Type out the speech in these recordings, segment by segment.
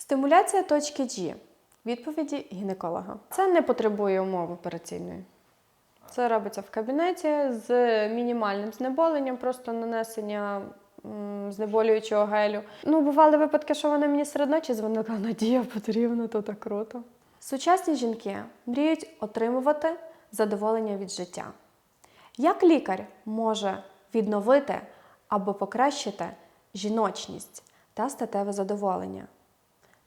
Стимуляція точки G. Відповіді гінеколога. Це не потребує умови операційної. Це робиться в кабінеті з мінімальним знеболенням, просто нанесення м, знеболюючого гелю. Ну, бували випадки, що вона мені серед ночі дзвонила, Надія потрібно, то так круто. Сучасні жінки мріють отримувати задоволення від життя. Як лікар може відновити або покращити жіночність та статеве задоволення?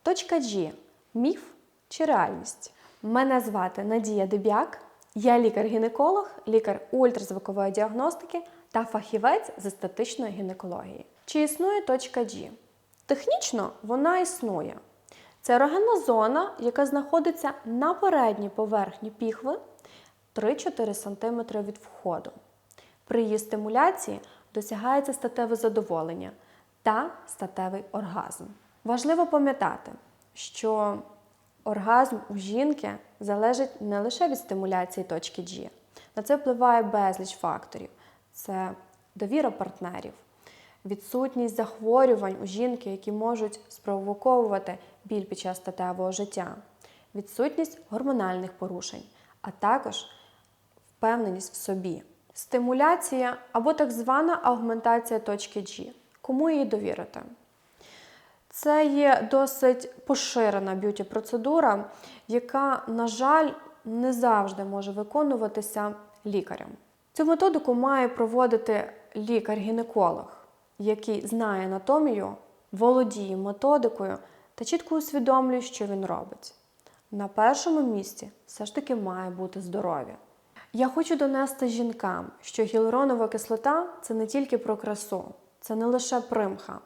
Точка G. Міф чи реальність? Мене звати Надія Дебяк. Я лікар-гінеколог, лікар ультразвукової діагностики та фахівець з естетичної гінекології. Чи існує точка G? Технічно вона існує. Це ерогенна зона, яка знаходиться на передній поверхні піхви 3-4 см від входу. При її стимуляції досягається статеве задоволення та статевий оргазм. Важливо пам'ятати, що оргазм у жінки залежить не лише від стимуляції точки G. На це впливає безліч факторів: це довіра партнерів, відсутність захворювань у жінки, які можуть спровоковувати біль під час статевого життя, відсутність гормональних порушень, а також впевненість в собі. Стимуляція або так звана аугментація точки G. Кому її довірити? Це є досить поширена б'юті-процедура, яка, на жаль, не завжди може виконуватися лікарем. Цю методику має проводити лікар-гінеколог, який знає анатомію, володіє методикою та чітко усвідомлює, що він робить. На першому місці все ж таки має бути здоров'я. Я хочу донести жінкам, що гіалуронова кислота це не тільки про красу, це не лише примха.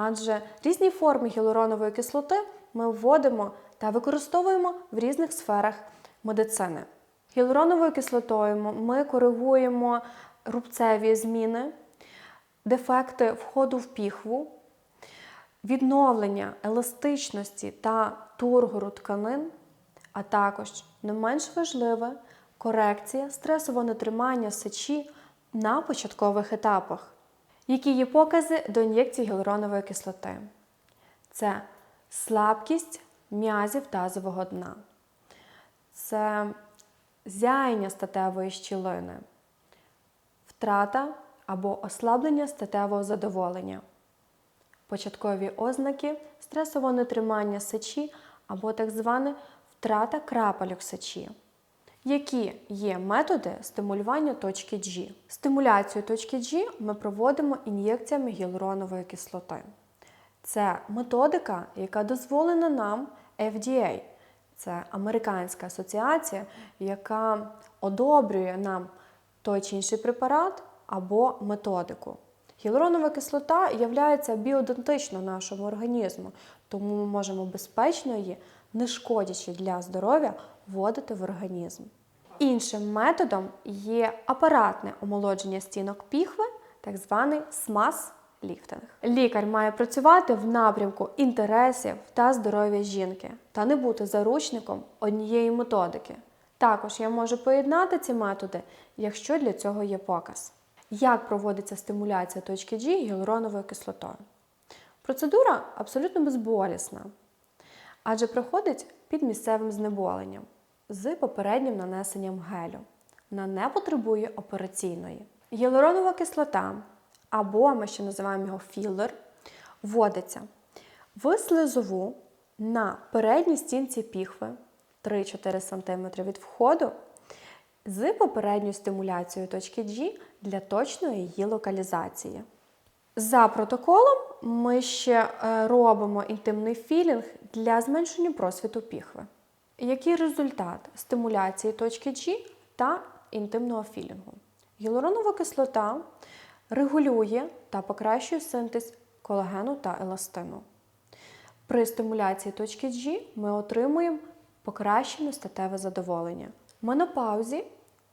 Адже різні форми гіалуронової кислоти ми вводимо та використовуємо в різних сферах медицини. Гіалуроновою кислотою ми коригуємо рубцеві зміни, дефекти входу в піхву, відновлення еластичності та тургору тканин, а також не менш важливе корекція стресового нетримання сечі на початкових етапах. Які є покази до ін'єкції гіалуронової кислоти? Це слабкість м'язів тазового дна, це зяяння статевої щілини, втрата або ослаблення статевого задоволення, початкові ознаки стресового нетримання сечі або так звана втрата крапельок сечі. Які є методи стимулювання точки G? Стимуляцію точки G ми проводимо ін'єкціями гіалуронової кислоти. Це методика, яка дозволена нам FDA. Це американська асоціація, яка одобрює нам той чи інший препарат або методику. Гіалуронова кислота є біоідентична нашому організму, тому ми можемо безпечно її, не шкодячи для здоров'я, вводити в організм. Іншим методом є апаратне омолодження стінок піхви, так званий смаз ліфтинг. Лікар має працювати в напрямку інтересів та здоров'я жінки та не бути заручником однієї методики. Також я можу поєднати ці методи, якщо для цього є показ. Як проводиться стимуляція точки G гіалуроновою кислотою? Процедура абсолютно безболісна, адже проходить під місцевим знеболенням з попереднім нанесенням гелю. Вона не потребує операційної. Гіалуронова кислота, або ми ще називаємо його філер, вводиться в слизову на передній стінці піхви 3-4 см від входу з попередньою стимуляцією точки G для точної її локалізації. За протоколом ми ще е, робимо інтимний філінг для зменшення просвіту піхви. Який результат стимуляції точки G та інтимного філінгу? Гіалуронова кислота регулює та покращує синтез колагену та еластину. При стимуляції точки G ми отримуємо покращене статеве задоволення. В менопаузі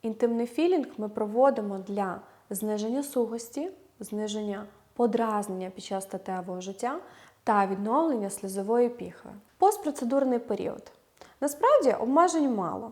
інтимний філінг ми проводимо для зниження сухості, зниження подразнення під час статевого життя та відновлення слізової піхви. Постпроцедурний період. Насправді обмежень мало.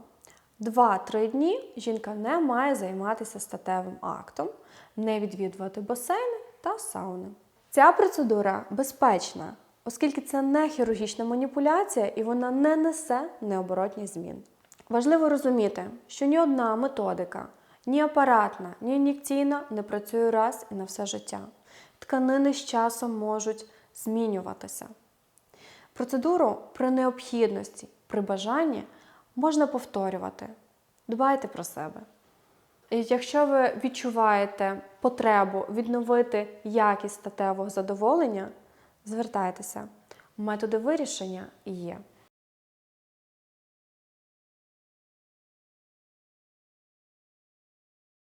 2-3 дні жінка не має займатися статевим актом, не відвідувати басейни та сауни. Ця процедура безпечна, оскільки це не хірургічна маніпуляція і вона не несе необоротних змін. Важливо розуміти, що ні одна методика, ні апаратна, ні ін'єкційна не працює раз і на все життя. Тканини з часом можуть змінюватися. Процедуру при необхідності, при бажанні можна повторювати. Дбайте про себе. І Якщо ви відчуваєте потребу відновити якість статевого задоволення, звертайтеся. Методи вирішення є.